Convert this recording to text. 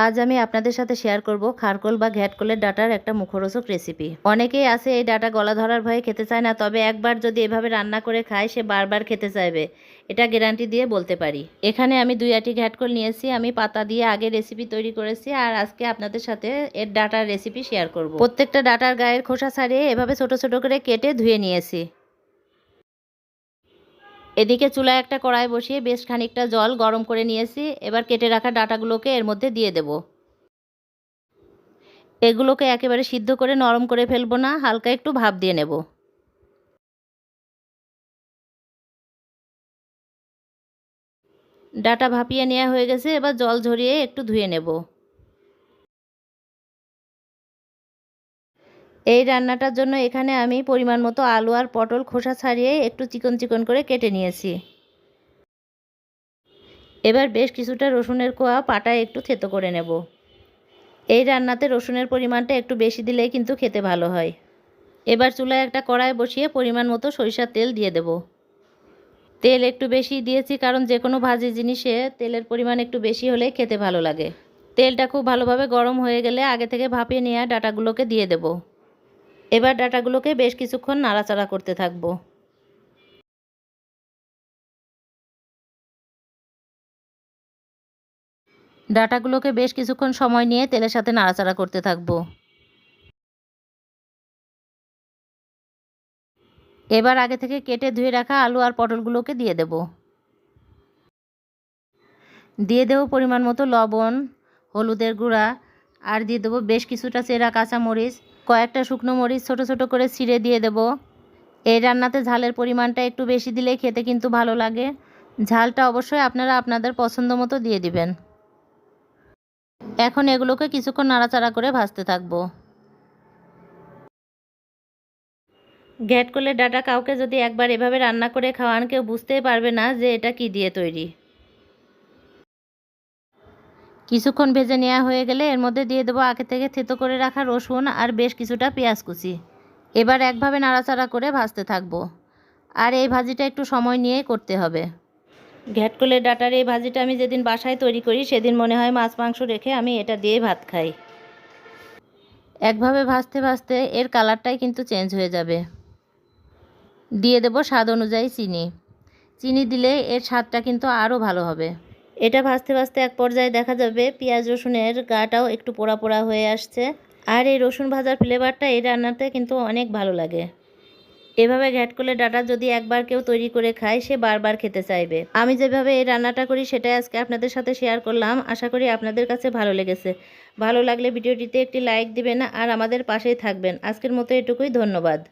আজ আমি আপনাদের সাথে শেয়ার করব খারকোল বা ঘ্যাটকোলের ডাটার একটা মুখরোচক রেসিপি অনেকেই আছে এই ডাটা গলা ধরার ভয়ে খেতে চায় না, তবে একবার যদি এভাবে রান্না করে খায়, সে বারবার খেতে চাইবে। এটা গ্যারান্টি দিয়ে বলতে পারি। এখানে আমি দুই আটি ঘ্যাটকোল নিয়েছি, আমি পাতা দিয়ে আগে রেসিপি তৈরি করেছি আর আজকে আপনাদের সাথে এর ডাটার রেসিপি শেয়ার করব। প্রত্যেকটা ডাটার গায়ের খোসা ছাড়িয়ে এভাবে ছোট ছোট করে কেটে ধুয়ে নিয়েছি। এদিকে চুলায় একটা কড়াই বসিয়ে বেশ খানিকটা জল গরম করে নিয়েছি। এবার কেটে রাখা ডাটাগুলোকে এর মধ্যে দিয়ে দেব। এগুলোকে একেবারে সিদ্ধ করে নরম করে ফেলব না, হালকা একটু ভাপ দিয়ে নেব। ডাটা ভাপিয়ে নেওয়া হয়ে গেছে, এবার জল ঝরিয়ে একটু ধুয়ে নেব। এই রান্নাটার জন্য এখানে আমি পরিমাণ মতো আলু আর পটল খোসা ছাড়িয়ে একটু চিকন চিকন করে কেটে নিয়েছি। এবার বেশ কিছুটা রসুনের কোয়া পাটায় একটু থেতো করে নেব। এই রান্নাতে রসুনের পরিমাণটা একটু বেশি দিলেই কিন্তু খেতে ভালো হয়। এবার চুলায় একটা কড়াই বসিয়ে পরিমাণ মতো সরিষার তেল দিয়ে দেব। তেল একটু বেশি দিয়েছি কারণ যে কোনো ভাজি জিনিসে তেলের পরিমাণ একটু বেশি হলে খেতে ভালো লাগে। তেলটা খুব ভালোভাবে গরম হয়ে গেলে আগে থেকে ভাপিয়ে নেওয়া ডাটাগুলোকে দিয়ে দেবো। এবার ডাটাগুলোকে বেশ কিছুক্ষণ নাড়াচাড়া করতে থাকব। ডাটাগুলোকে বেশ কিছুক্ষণ সময় নিয়ে তেলের সাথে নাড়াচাড়া করতে থাকব। এবার আগে থেকে কেটে ধুয়ে রাখা আলু আর পটলগুলোকে দিয়ে দেব। দিয়ে দেবো পরিমাণ মতো লবণ, হলুদের গুঁড়া, আর দিয়ে দেবো বেশ কিছুটা চেরা কাঁচামরিচ কয়েকটা শুকনো মরিচ ছোট ছোট করে ছিঁড়ে দিয়ে দেব। এই রান্নাতে ঝালের পরিমাণটা একটু বেশি দিলে খেতে কিন্তু ভালো লাগে। ঝালটা অবশ্যই আপনারা আপনাদের পছন্দ মতো দিয়ে দিবেন। এখন এগুলোকে কিছুক্ষণ নাড়াচাড়া করে ভাজতে থাকব। গ্যাট করলে ডাটা কাউকে যদি একবার এভাবে রান্না করে খাওয়ান, কেউ বুঝতেই পারবে না যে এটা কি দিয়ে তৈরি। কিছুক্ষণ ভেজে নেওয়া হয়ে গেলে এর মধ্যে দিয়ে দেবো আগে থেকে থেতো করে রাখা রসুন আর বেশ কিছুটা পেঁয়াজ কুচি। এবার একভাবে নাড়াচাড়া করে ভাজতে থাকব। আর এই ভাজিটা একটু সময় নিয়ে করতে হবে। ঘ্যাটকলের ডাটার এই ভাজিটা আমি যেদিন বাসায় তৈরি করি, সেদিন মনে হয় মাছ মাংস রেখে আমি এটা দিয়ে ভাত খাই। একভাবে ভাজতে ভাজতে এর কালারটাই কিন্তু চেঞ্জ হয়ে যাবে। দিয়ে দেবো স্বাদ অনুযায়ী চিনি। চিনি দিলে এর স্বাদটা কিন্তু আরও ভালো হবে। এটা ভাজতে ভাজতে এক পর্যায়ে দেখা যাবে পেঁয়াজ রসুনের গাটাও একটু পোড়া পোড়া হয়ে আসছে। আর এই রসুন ভাজার ফ্লেভারটা এই রান্নাতে কিন্তু অনেক ভালো লাগে। এভাবে ঘ্যাটকলে ডাটা যদি একবার কেউ তৈরি করে খায়, সে বারবার খেতে চাইবে। আমি যেভাবে এই রান্নাটা করি, সেটাই আজকে আপনাদের সাথে শেয়ার করলাম। আশা করি আপনাদের কাছে ভালো লেগেছে। ভালো লাগলে ভিডিওটিতে একটি লাইক দিবেন আর আমাদের পাশেই থাকবেন। আজকের মতো এটুকুই, ধন্যবাদ।